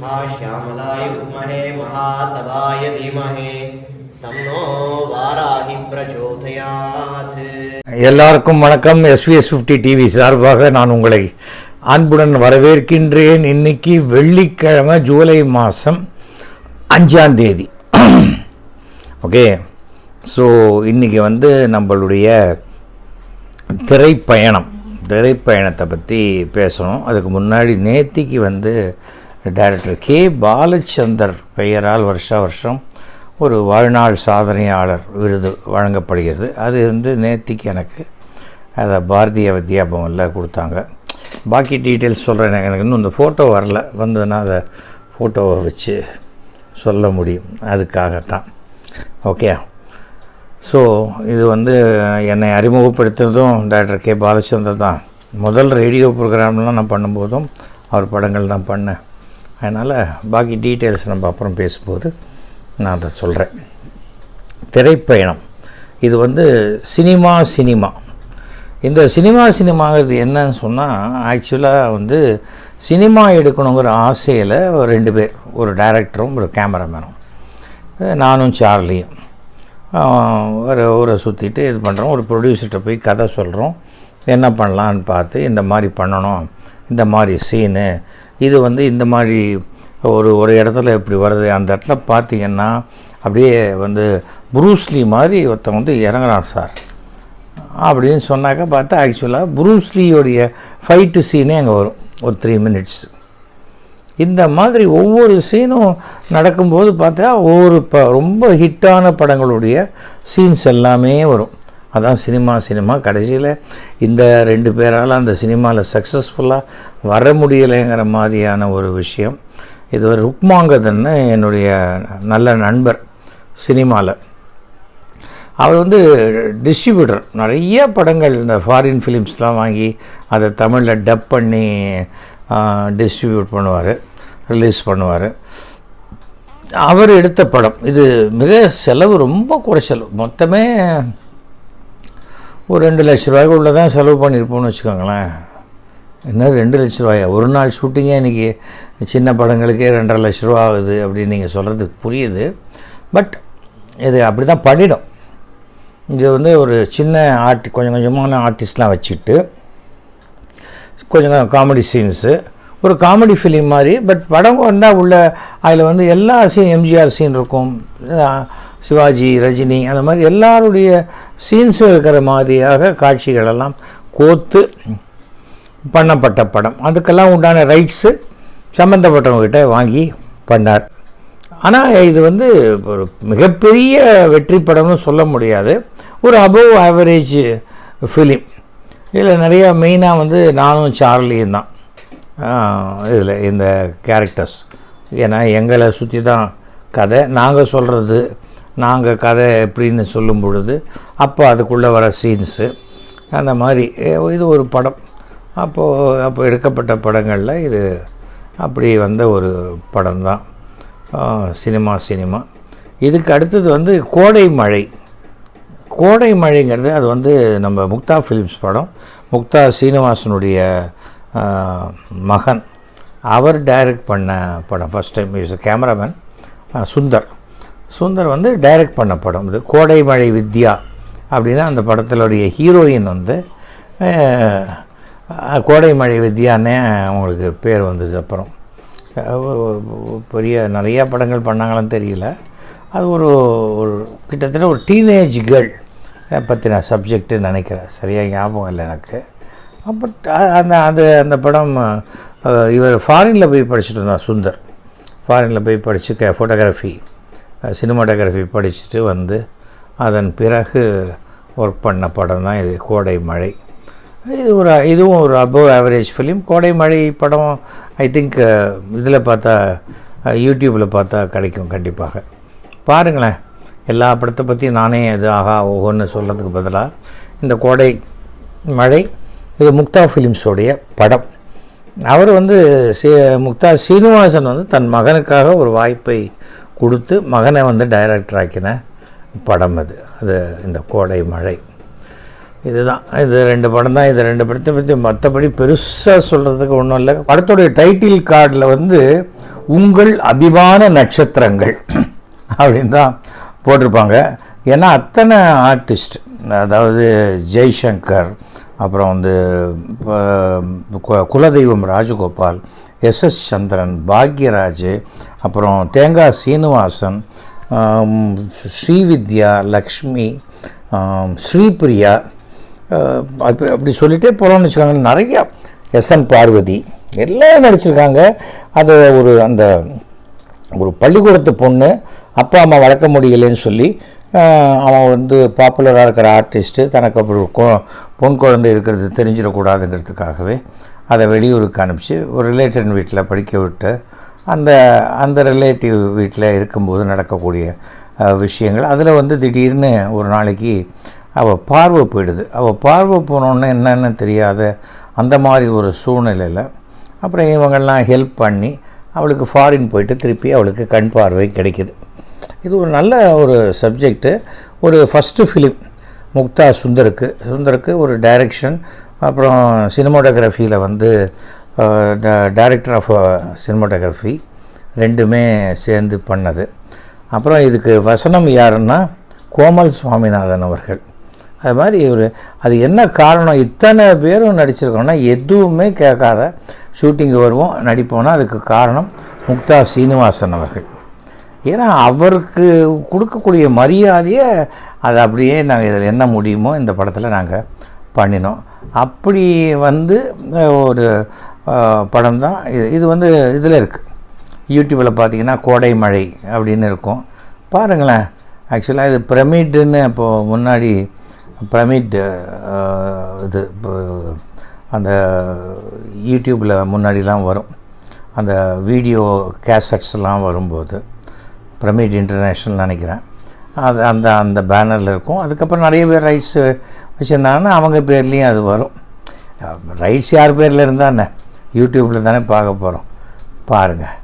हा श्यामलाय विद्महे महातवाय धीमहि तन्नो वाराहि प्रचोदयात् எல்லாருக்கும் வணக்கம் எஸ்விஎஸ் ஃபிஃப்டி டிவி சார்பாக நான் உங்களை அன்புடன் வரவேற்கின்றேன் இன்னைக்கு வெள்ளிக்கிழமை ஜூலை மாதம் அஞ்சாம் தேதி ஓகே ஸோ இன்றைக்கி வந்து நம்மளுடைய திரைப்பயணம் திரைப்பயணத்தை பற்றி பேசணும் அதுக்கு முன்னாடி நேத்திக்கு வந்து டைரக்டர் கே பாலச்சந்தர் பெயரால் வருஷா வருஷம் ஒரு வாழ்நாள் சாதனையாளர் விருது வழங்கப்படுகிறது. அது வந்து நேத்திக்கு எனக்கு அதை பாரதிய வித்யா பவனில் கொடுத்தாங்க. பாக்கி டீட்டெயில்ஸ் சொல்கிறேன் எனக்கு இன்னும் இந்த ஃபோட்டோ வரல. வந்ததுன்னா அதை ஃபோட்டோவை வச்சு சொல்ல முடியும். அதுக்காகத்தான். ஓகே ஸோ இது வந்து என்னை அறிமுகப்படுத்துனதும் டாக்டர் கே பாலச்சந்தர் தான். முதல் ரேடியோ ப்ரோக்ராம்லாம் நான் பண்ணும்போதும் அவர் படங்கள் தான் பண்ணேன். அதனால் பாக்கி டீட்டெயில்ஸ் நம்ம அப்புறம் பேசும்போது நான் அதை சொல்கிறேன் திரைப்பயணம். இது வந்து சினிமா சினிமா. இந்த சினிமா சினிமாங்கிறது என்னன்னு சொன்னால் ஆக்சுவலாக வந்து சினிமா எடுக்கணுங்கிற ஆசையில் ஒரு ரெண்டு பேர் ஒரு டைரக்டரும் ஒரு கேமராமேனும் நானும் சார்லியும். ஒரு ஊரை சுற்றிட்டு இது பண்ணுறோம் ஒரு ப்ரொடியூசர்கிட்ட போய் கதை சொல்கிறோம் என்ன பண்ணலான்னு பார்த்து இந்த மாதிரி பண்ணணும். இந்த மாதிரி சீனு இது வந்து இந்த மாதிரி ஒரு ஒரு இடத்துல இப்படி வருது. அந்த இடத்துல பார்த்தீங்கன்னா அப்படியே வந்து புரூஸ்லி மாதிரி ஒருத்தன் வந்து இறங்குறான் சார். அப்படின்னு சொன்னாக்கா பார்த்தா ஆக்சுவலாக புரூஸ்லியோடைய ஃபைட்டு சீனே அங்கே வரும். ஒரு த்ரீ மினிட்ஸ் இந்த மாதிரி ஒவ்வொரு சீனும் நடக்கும்போது பார்த்தா ஒவ்வொரு ப ரொம்ப ஹிட்டான படங்களுடைய சீன்ஸ் எல்லாமே வரும். அதான் சினிமா சினிமா. கடைசியில் இந்த ரெண்டு பேரால் அந்த சினிமாவில் சக்ஸஸ்ஃபுல்லாக வர முடியலைங்கிற மாதிரியான ஒரு விஷயம். இது ஒரு ருக்மாங்கதன்னு என்னுடைய நல்ல நண்பர் சினிமாவில் அவர் வந்து டிஸ்ட்ரிபியூட்டர் நிறைய படங்கள் இந்த ஃபாரின் ஃபிலிம்ஸ்லாம் வாங்கி அதை தமிழில் டப் பண்ணி டிஸ்ட்ரிபியூட் பண்ணுவார் ரிலீஸ் பண்ணுவார். அவர் எடுத்த படம். இது மிக செலவு ரொம்ப குறைச்சல். மொத்தமே ஒரு ரெண்டு லட்ச ரூபாய்க்கு உள்ளே தான் செலவு பண்ணியிருப்போம்னு வச்சுக்கோங்களேன். என்ன ரெண்டு லட்ச ரூபாயா? ஒரு நாள் ஷூட்டிங்கே இன்றைக்கி சின்ன படங்களுக்கே ரெண்டரை லட்ச ரூபா ஆகுது அப்படின்னு நீங்கள் சொல்கிறது புரியுது. பட் இது அப்படி தான் பண்ணிடும். இது வந்து ஒரு சின்ன ஆர்ட் கொஞ்சம் கொஞ்சமான ஆர்டிஸ்ட்லாம் வச்சுட்டு கொஞ்சம் காமெடி சீன்ஸு ஒரு காமெடி ஃபிலிம் மாதிரி பட் படம் வந்தால் உள்ள அதில் வந்து எல்லா சீன் எம்ஜிஆர் சீன் இருக்கும். சிவாஜி ரஜினி அந்த மாதிரி எல்லாருடைய சீன்ஸும் இருக்கிற மாதிரியாக காட்சிகளெல்லாம் கோத்து பண்ணப்பட்ட படம். அதுக்கெல்லாம் உண்டான ரைட்ஸு சம்மந்தப்பட்டவங்ககிட்ட வாங்கி பண்ணார். ஆனால் இது வந்து ஒரு மிகப்பெரிய வெற்றி படம்னு சொல்ல முடியாது. ஒரு அபவ் ஆவரேஜ் ஃபிலிம் இதில் நிறையா மெயினாக வந்து நானும் சார்லியும் தான். இதில் இந்த கேரக்டர்ஸ் ஏன்னா எங்களை சுற்றி தான் கதை. நாங்கள் சொல்கிறது நாங்கள் கதை எப்படின்னு சொல்லும் பொழுது அப்போ அதுக்குள்ளே வர சீன்ஸு அந்த மாதிரி இது ஒரு படம். அப்போது அப்போ எடுக்கப்பட்ட படங்களில் இது அப்படி வந்த ஒரு படம் தான் சினிமா சினிமா. இதுக்கு அடுத்தது வந்து கோடை மழை. கோடை மழைங்கிறது அது வந்து நம்ம முக்தா ஃபிலிம்ஸ் படம். முக்தா சீனிவாசனுடைய மகன். அவர் டைரக்ட் பண்ண படம். First time is cameraman Sundar. Sundar வந்து டைரக்ட் பண்ண படம். இது கோடை மழை வித்யா அப்படின்னா அந்த படத்திலுடைய ஹீரோயின் வந்து கோடை மழை வித்யான்னே அவங்களுக்கு பேர் வந்தது அப்புறம். பெரிய நிறையா படங்கள் பண்ணாங்களான்னு தெரியல. அது ஒரு ஒரு கிட்டத்தட்ட ஒரு டீனேஜ் கேர்ள் பற்றின சப்ஜெக்ட்டு நினைக்கிறேன். சரியாக ஞாபகம் இல்லை எனக்கு. பட் அந்த அந்த அந்த படம் இவர் ஃபாரினில் போய் படிச்சுட்டு இருந்தான் சுந்தர். ஃபாரினில் போய் படித்து க ஃபோட்டோகிராஃபி சினிமாட்டோகிராஃபி படிச்சுட்டு வந்து அதன் பிறகு ஒர்க் பண்ண படம் தான் இது கோடை மழை இது ஒரு இதுவும் ஒரு அபவ் ஆவரேஜ் ஃபிலிம் கோடை மழை படம் ஐ திங்க் இதில் பார்த்தா யூடியூப்பில் பார்த்தா கிடைக்கும் கண்டிப்பாக. பாருங்களேன் எல்லா படத்தை பற்றி நானே இது ஆகா ஓஹோன்னு சொல்கிறதுக்கு பதிலாக இந்த கோடை மழை இது முக்தா ஃபிலிம்ஸோடைய படம். அவர் வந்து சி முக்தா சீனிவாசன் வந்து தன் மகனுக்காக ஒரு வாய்ப்பை கொடுத்து மகனை வந்து டைரக்டர் ஆக்கின படம் அது. அது இந்த கோடை மழை. இதுதான். இது ரெண்டு படம் தான். இது ரெண்டு படத்தை பற்றி மற்றபடி பெருசாக சொல்கிறதுக்கு ஒன்றும் இல்லை. படத்துடைய டைட்டில் கார்டில் வந்து உங்கள் அபிமான நட்சத்திரங்கள் அப்படின்னு தான் போட்டிருப்பாங்க. ஏன்னா அத்தனை ஆர்டிஸ்ட் அதாவது ஜெய்சங்கர் அப்புறம் வந்து கு- குலதெய்வம் ராஜகோபால் எஸ் எஸ் சந்திரன் பாக்யராஜ் அப்புறம் தேங்காய் சீனிவாசன் ஸ்ரீவித்யா லக்ஷ்மி ஸ்ரீபிரியா அப்படி அப்படி சொல்லிகிட்டே போகிறோம்னு வச்சுக்கோங்க நிறையா எஸ்என் பார்வதி எல்லாம் நடிச்சிருக்காங்க. அது ஒரு அந்த ஒரு பள்ளிக்கூடத்து பொண்ணு அப்பா அம்மா வளர்க்க முடியலைன்னு சொல்லி அவன் வந்து பாப்புலராக இருக்கிற ஆர்டிஸ்ட்டு தனக்கு அப்படி பொன் குழந்தை இருக்கிறது தெரிஞ்சிடக்கூடாதுங்கிறதுக்காகவே அதை வெளியூருக்கு அனுப்பிச்சு ஒரு ரிலேட்டிவ் வீட்டில் படிக்க விட்டு அந்த அந்த ரிலேட்டிவ் வீட்டில் இருக்கும்போது நடக்கக்கூடிய விஷயங்கள். அதில் வந்து திடீர்னு ஒரு நாளைக்கு அவள் பார்வை போயிடுது. அவள் பார்வை போனோன்னு என்னென்னு தெரியாத அந்த மாதிரி ஒரு சூழ்நிலையில் அப்புறம் இவங்கெல்லாம் ஹெல்ப் பண்ணி அவளுக்கு ஃபாரின் போயிட்டு திருப்பி அவளுக்கு கண் பார்வை கிடைக்குது. இது ஒரு நல்ல ஒரு சப்ஜெக்ட்டு ஒரு ஃபஸ்ட்டு ஃபிலிம் முக்தா சுந்தருக்கு சுந்தருக்கு ஒரு டைரக்ஷன் அப்புறம் சினிமோட்டோகிராஃபியில் வந்து டைரக்டர் ஆஃப் சினிமோட்டோகிராஃபி ரெண்டுமே சேர்ந்து பண்ணது. அப்புறம் இதுக்கு வசனம் யாருன்னா கோமல் சுவாமிநாதன் அவர்கள். அது மாதிரி ஒரு அது என்ன காரணம்? இத்தனை பேரும் நடிச்சிருக்கோம்னா எதுவுமே கேட்காத ஷூட்டிங்கு வருவோம் நடிப்போம்னா அதுக்கு காரணம் முக்தா சீனிவாசன் அவர்கள். ஏன்னா அவருக்கு கொடுக்கக்கூடிய மரியாதையை அதை அப்படியே நாங்கள் இதில் என்ன முடியுமோ இந்த படத்தில் நாங்கள் பண்ணினோம். அப்படி வந்து ஒரு படம் தான் இது. இது வந்து இதில் இருக்குது யூடியூப்பில் பார்த்தீங்கன்னா கோடை மழை அப்படின்னு இருக்கும். பாருங்களேன் ஆக்சுவலாக இது பிரமிட்டுன்னு இப்போது முன்னாடி பிரமிட் இது இப்போ அந்த யூடியூப்பில் முன்னாடிலாம் வரும். அந்த வீடியோ கேசட்ஸ்லாம் வரும்போது. பிரமிட் இன்டர்நேஷ்னல் நினைக்கிறேன். அது அந்த அந்த பேனரில் இருக்கும். அதுக்கப்புறம் நிறைய பேர் ரைட்ஸ் வச்சுருந்தாங்கன்னா அவங்க பேர்லேயும் அது வரும். ரைட்ஸ் யார் பேரில் இருந்தால் என்ன? யூடியூப்பில் தானே பார்க்க போகிறோம் பாருங்கள்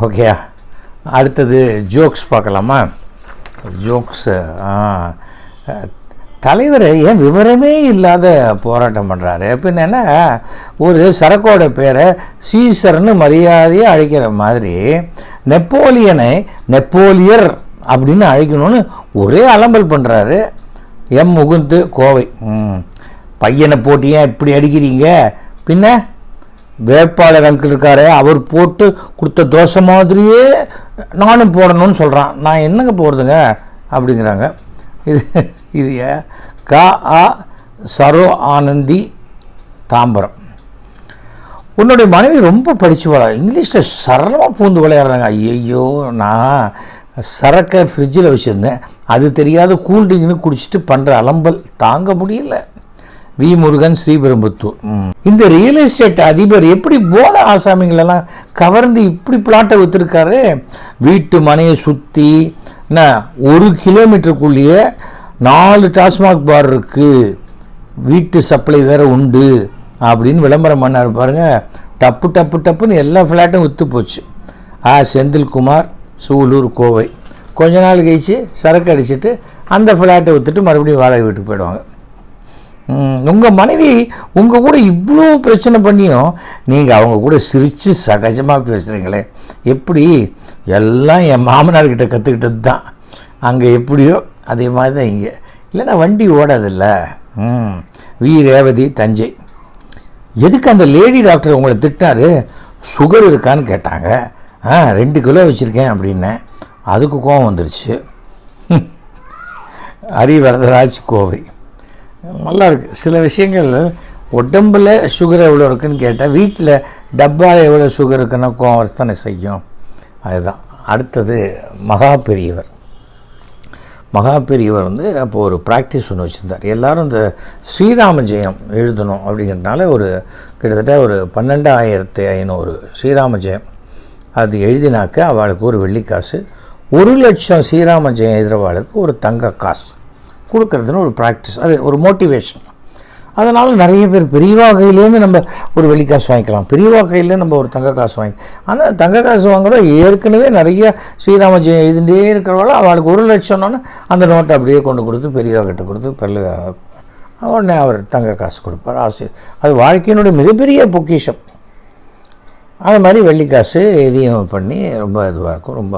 ஓகேயா? அடுத்தது ஜோக்ஸ் பார்க்கலாமா? ஜோக்ஸு ஆ. தலைவர் ஏன் விவரமே இல்லாத போராட்டம் பண்ணுறாரு பின்ன ஒரு சரக்கோட பேரை சீசர்னு மரியாதையாக அழைக்கிற மாதிரி நெப்போலியனை நெப்போலியர் அப்படின்னு அழைக்கணும்னு ஒரே அலம்பல் பண்ணுறாரு எம் முகுந்து கோவை. ம். பையனை போட்டு ஏன் இப்படி அடிக்கிறீங்க? பின்ன வேட்பாளர் அங்கிள் இருக்காரு அவர் போட்டு கொடுத்த தோசை மாதிரியே நானும் போடணும்னு சொல்கிறான் நான் என்னங்க போடுறதுங்க? அப்படிங்கிறாங்க. இது இது க ஆ சரோ ஆனந்தி தாம்பரம். உன்னுடைய மனைவி ரொம்ப படிச்சுவாளா இங்கிலீஷில் சரளமாக பூந்து விளையாடுறாங்க. ஐயோ நான் சரக்கை ஃப்ரிட்ஜில் வச்சுருந்தேன். அது தெரியாத கூல்ட்ரிங்க்னு குடிச்சிட்டு பண்ணுற அலம்பல் தாங்க முடியல. வி. முருகன் ஸ்ரீபெரும்புத்தூர். ம். இந்த ரியல் எஸ்டேட் அதிபர் எப்படி போத ஆசாமிங்களெல்லாம் கவர்ந்து இப்படி பிளாட்டை விற்றுருக்காரு வீட்டு மனையை சுற்றி என்ன ஒரு கிலோமீட்டருக்குள்ளேயே நாலு டாஸ்மாக் பார் இருக்குது வீட்டு சப்ளை வேறு உண்டு அப்படின்னு விளம்பரம் பண்ணார் பாருங்கள் டப்பு டப்பு டப்புன்னு எல்லா ஃப்ளாட்டும் விற்று போச்சு. ஆ செந்தில்குமார் சூலூர் கோவை. கொஞ்ச நாள் கழிச்சு சரக்கு அடிச்சிட்டு அந்த ஃப்ளாட்டை விற்றுட்டு மறுபடியும் வாடகை வீட்டுக்கு போயிடுவாங்க. உங்கள் மனைவி உங்கள் கூட இவ்வளோ பிரச்சனை பண்ணியும் நீங்கள் அவங்க கூட சிரித்து சகஜமாக பேசுகிறீங்களே எப்படி? எல்லாம் என் மாமனார்கிட்ட கற்றுக்கிட்டது தான் அங்கே எப்படியோ அதே மாதிரி தான் இங்கே. இல்லைன்னா வண்டி ஓடாதில்ல. ம். வி ரேவதி தஞ்சை. எதுக்கு அந்த லேடி டாக்டர் உங்களை திட்டினாரு சுகர் இருக்கான்னு கேட்டாங்க. ஆ ரெண்டு கிலோ வச்சுருக்கேன் அப்படின்னேன் அதுக்கு கோவம் வந்துருச்சு. ஹரி வரதராஜ் கோவை. நல்லா இருக்குது சில விஷயங்கள் உடம்புல சுகர் எவ்வளோ இருக்குன்னு கேட்டால் வீட்டில் டப்பாவில் எவ்வளோ சுகர் இருக்குன்னா கோவம் தானே செய்யும். அதுதான். அடுத்தது மகா பெரியவர். மகா பெரியவர் வந்து அப்போ ஒரு ப்ராக்டிஸ் ஒன்று வச்சுருந்தார். எல்லாரும் இந்த ஸ்ரீராம ஜெயம் எழுதணும் அப்படிங்கிறதுனால ஒரு கிட்டத்தட்ட ஒரு பன்னெண்டாயிரத்து ஐநூறு ஸ்ரீராம ஜெயம் அது எழுதினாக்க அவளுக்கு ஒரு வெள்ளிக்காசு ஒரு லட்சம் ஸ்ரீராம ஜெயம் எழுதுறவாளுக்கு ஒரு தங்க காசு. கொடுக்குறதுன்னு ஒரு ப்ராக்டிஸ் அது ஒரு மோட்டிவேஷன் அதனால் நிறைய பேர் பெரியவா கையிலேருந்து நம்ம ஒரு வெள்ளிக்காசு வாங்கிக்கலாம். பெரியவா கையில் நம்ம ஒரு தங்க காசு வாங்கி ஆனால் தங்க காசு வாங்குறோம் ஏற்கனவே நிறைய ஸ்ரீராம ஜெயம் எழுதிட்டே இருக்கிறவாள் அவளுக்கு ஒரு லட்சம்னு அந்த நோட்டை அப்படியே கொண்டு கொடுத்து பெரியவா கிட்ட கொடுத்து பல்ல உடனே அவர் தங்க காசு கொடுப்பார். ஆசை அது வாழ்க்கையினுடைய மிகப்பெரிய பொக்கிஷம். அது மாதிரி வெள்ளிக்காசு எதையும் பண்ணி ரொம்ப இதுவாக இருக்கும். ரொம்ப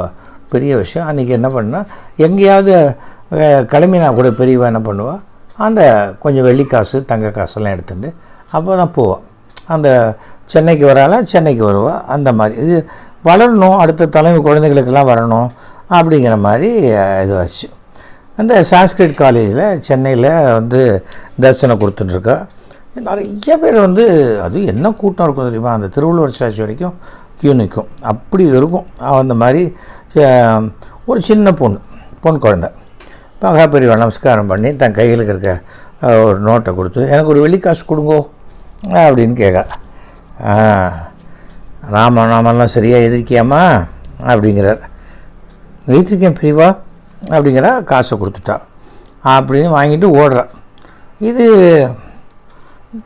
பெரிய விஷயம். அன்றைக்கி என்ன பண்ணால் எங்கேயாவது கிளம்பினா கூட பெரியவா என்ன பண்ணுவாள் அந்த கொஞ்சம் வெள்ளிக்காசு தங்க காசெல்லாம் எடுத்துட்டு அப்போ தான் போவாள் அந்த சென்னைக்கு வரால சென்னைக்கு வருவாள் அந்த மாதிரி. இது வளரணும் அடுத்த தலைமை குழந்தைகளுக்கெல்லாம் வரணும் அப்படிங்கிற மாதிரி இதுவாச்சு. அந்த சான்ஸ்கிரிட் காலேஜில் சென்னையில் வந்து தரிசனம் கொடுத்துட்டுருக்கா. நிறைய பேர் வந்து அது என்ன கூட்டம் இருக்கும் தெரியுமா? அந்த திருவள்ளுவர் ஸ்டாச்சு வரைக்கும் கியூ நிற்கும். அப்படி இருக்கும். அந்த மாதிரி ஒரு சின்ன பொண்ணு பொன் குழந்தை. மகாபெரிவா நமஸ்காரம் பண்ணி தன் கையில் இருக்க ஒரு நோட்டை கொடுத்து எனக்கு ஒரு வெள்ளிக்காசு கொடுங்கோ அப்படின்னு கேட்குறா ராம நாமெல்லாம் சரியாக எதிர்க்கியாமா அப்படிங்கிறார். வைத்திருக்கேன் பிரிவா? அப்படிங்கிற காசை கொடுத்துட்டா. அப்படின்னு வாங்கிட்டு ஓடுறான் இது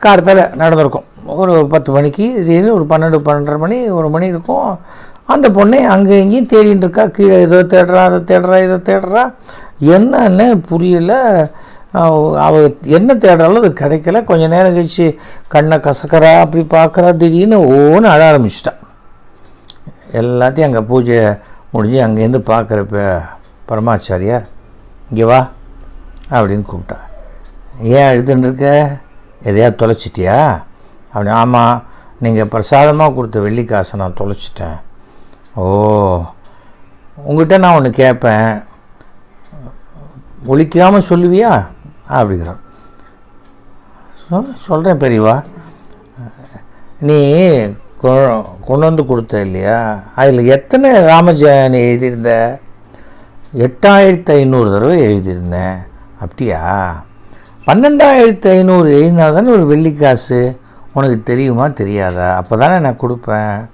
காரத்தில் நடந்திருக்கும். ஒரு பத்து மணிக்கு இது ஒரு பன்னெண்டு பன்னெண்டரை மணி ஒரு மணி இருக்கும். அந்த பொண்ணை அங்கே இங்கேயும் தேடின்னு இருக்கா கீழே ஏதோ தேடுறா அதை தேடுறா இதை தேடுறா. என்னன்னு புரியல. அவ- என்ன தேடுறாலும் அது கிடைக்கல. கொஞ்ச நேரம் கழிச்சு கண்ணை கசக்கறா அப்படி பார்க்குறா திடீர்னு ஒவ்வொன்று அழ ஆரம்பிச்சிட்டான் எல்லாத்தையும் அங்கே பூஜை முடிஞ்சு அங்கேருந்து பார்க்குறப்ப பரமாச்சாரியார் இங்கே வா அப்படின்னு கூப்பிட்டா. ஏன் அழுதுன்னு இருக்க? எதையாவது தொலைச்சிட்டியா? அப்படி ஆமாம் நீங்கள் பிரசாதமாக கொடுத்த வெள்ளிக்காசை நான் தொலைச்சிட்டேன். ஓ. உங்ககிட்ட நான் ஒன்று கேட்பேன் ஒழிக்காமல் சொல்லுவியா? அப்படிங்கிறான். சொல்கிறேன் பெரியவா. நீ கொ- கொண்டு வந்து கொடுத்த இல்லையா? அதில் எத்தனை ராமஜானி எழுதியிருந்த? எட்டாயிரத்து ஐநூறு தடவை எழுதியிருந்தேன். அப்படியா? பன்னெண்டாயிரத்து ஐநூறு எழுதினா தானே ஒரு வெள்ளிக்காசு? உனக்கு தெரியுமா தெரியாதா? அப்போ தானே நான் கொடுப்பேன்.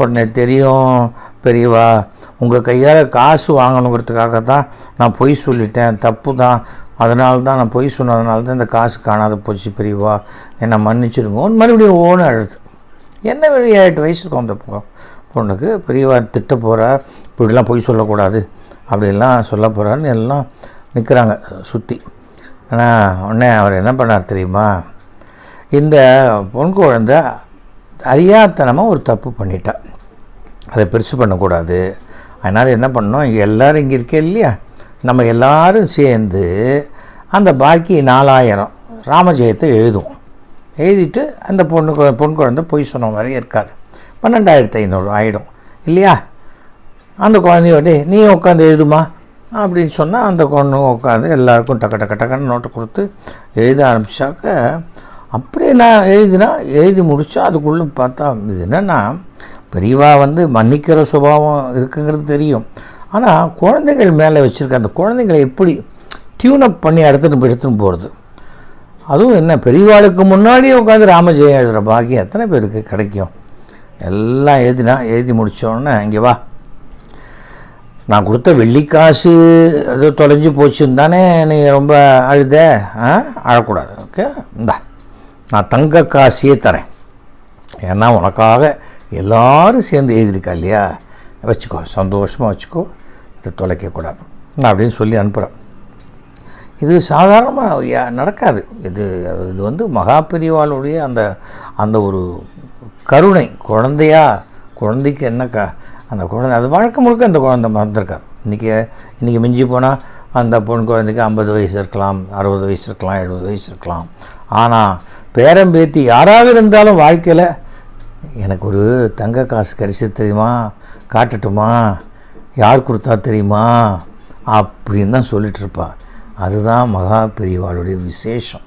உடனே தெரியும் பெரியவா உங்கள் கையால் காசு வாங்கணுங்கிறதுக்காக தான் நான் பொய் சொல்லிட்டேன். தப்பு தான் அதனால தான் நான் பொய் சொன்னதுனால தான் இந்த காசு காணாத போச்சு பெரியவா. என்னை மன்னிச்சிடுங்க. மறுபடியும் ஓன அழுது. என்ன வழி எட்டு வயசு இருக்கும் அந்த பொண்ணுக்கு பெரியவா திட்ட போகிறார் இப்படிலாம் பொய் சொல்லக்கூடாது. அப்படிலாம் சொல்ல போகிறாருன்னு எல்லாம் நிற்கிறாங்க சுற்றி ஆனால் உடனே அவர் என்ன பண்ணார் தெரியுமா? இந்த பொன் குழந்தை அறியாத்தனமாக ஒரு தப்பு பண்ணிட்டார் அதை பெருசு பண்ணக்கூடாது. அதனால் என்ன பண்ணோம் இங்கே எல்லோரும் இங்கே இருக்கே இல்லையா? நம்ம எல்லோரும் சேர்ந்து அந்த பாக்கி நாலாயிரம் ராமஜெயத்தை எழுதுவோம். எழுதிட்டு அந்த பொண்ணு பொன் குழந்தை பொய் சொன்ன மாதிரி இருக்காது. பன்னெண்டாயிரத்து ஐநூறு ஆகிடும் இல்லையா? அந்த குழந்தையோட நீ உட்காந்து எழுதுமா? அப்படின்னு சொன்னால் அந்த பொண்ணு உட்காந்து எல்லாருக்கும் டக்கு டக்கு டக்குன்னு நோட்டு கொடுத்து எழுத ஆரம்பித்தாக்க அப்படியே நான் எழுதினா எழுதி முடித்தா அதுக்குள்ளே பார்த்தா இது என்னென்னா பெரியவா வந்து மன்னிக்கிற சுபாவம் இருக்குங்கிறது தெரியும். ஆனால் குழந்தைகள் மேலே வச்சுருக்க அந்த குழந்தைங்களை எப்படி டியூனப் பண்ணி எடுத்துகிட்டு போய் எடுத்துன்னு போகிறது அதுவும் என்ன பெரியவாளுக்கு முன்னாடியே உட்காந்து ராமஜெயம் எழுதுகிற பாக்கியம் எத்தனை பேருக்கு கிடைக்கும்? எல்லாம் எழுதினா எழுதி முடித்தோடனே இங்கே வா. நான் கொடுத்த வெள்ளிக்காசு அது தொலைஞ்சு போச்சுன்னு தானே நீ ரொம்ப அழுத? ஆ? அழக்கூடாது. ஓகே? இந்தா. நான் தங்க காசையே தரேன். ஏன்னா உனக்காக எல்லாரும் சேர்ந்து எழுதியிருக்கா இல்லையா? வச்சுக்கோ சந்தோஷமாக வச்சுக்கோ இதை தொலைக்கக்கூடாது. நான் அப்படின்னு சொல்லி அனுப்புகிறேன் இது சாதாரணமாக நடக்காது. இது இது வந்து மகாபெரிவாளுடைய அந்த அந்த ஒரு கருணை. குழந்தையா குழந்தைக்கு என்ன க அந்த குழந்தை அது வாழ்க்கை முழுக்க அந்த குழந்தை மறந்துருக்காது. இன்றைக்கி இன்றைக்கி மிஞ்சி போனால் அந்த பொன் குழந்தைக்கு ஐம்பது வயசு இருக்கலாம் அறுபது வயசு இருக்கலாம் எழுபது வயசு இருக்கலாம். ஆனால் பேரம்பேத்தி யாராக இருந்தாலும் வாழ்க்கையில் எனக்கு ஒரு தங்க காசு கிடைச்சது தெரியுமா? காட்டட்டுமா? யார் கொடுத்தா தெரியுமா? அப்படின்னு தான் சொல்லிட்டு அதுதான் மகா பெரியவாளுடைய விசேஷம்.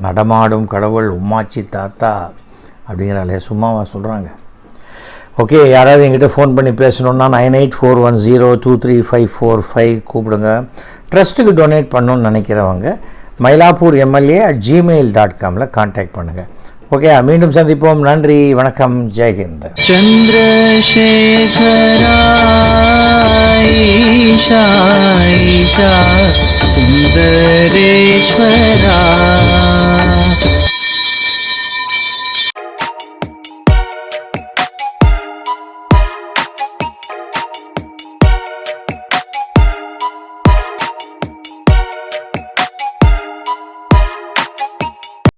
நடமாடும் கடவுள் உம்மாச்சி தாத்தா அப்படிங்கிறாலே சும்மாவா சொல்கிறாங்க ஓகே யாராவது எங்கிட்ட ஃபோன் பண்ணி பேசணுன்னா nine eight four one zero two three five four five கூப்பிடுங்க. ட்ரஸ்ட்டுக்கு டொனேட் பண்ணணும்னு நினைக்கிறவங்க Mylapore MLA at Gmail dot Kamil contact பண்ணுங்கள் ஓகே மீண்டும் சந்திப்போம் நன்றி வணக்கம் ஜெய்ஹிந்த் சந்திரசேகராயிஷா சுந்தரேஸ்வரா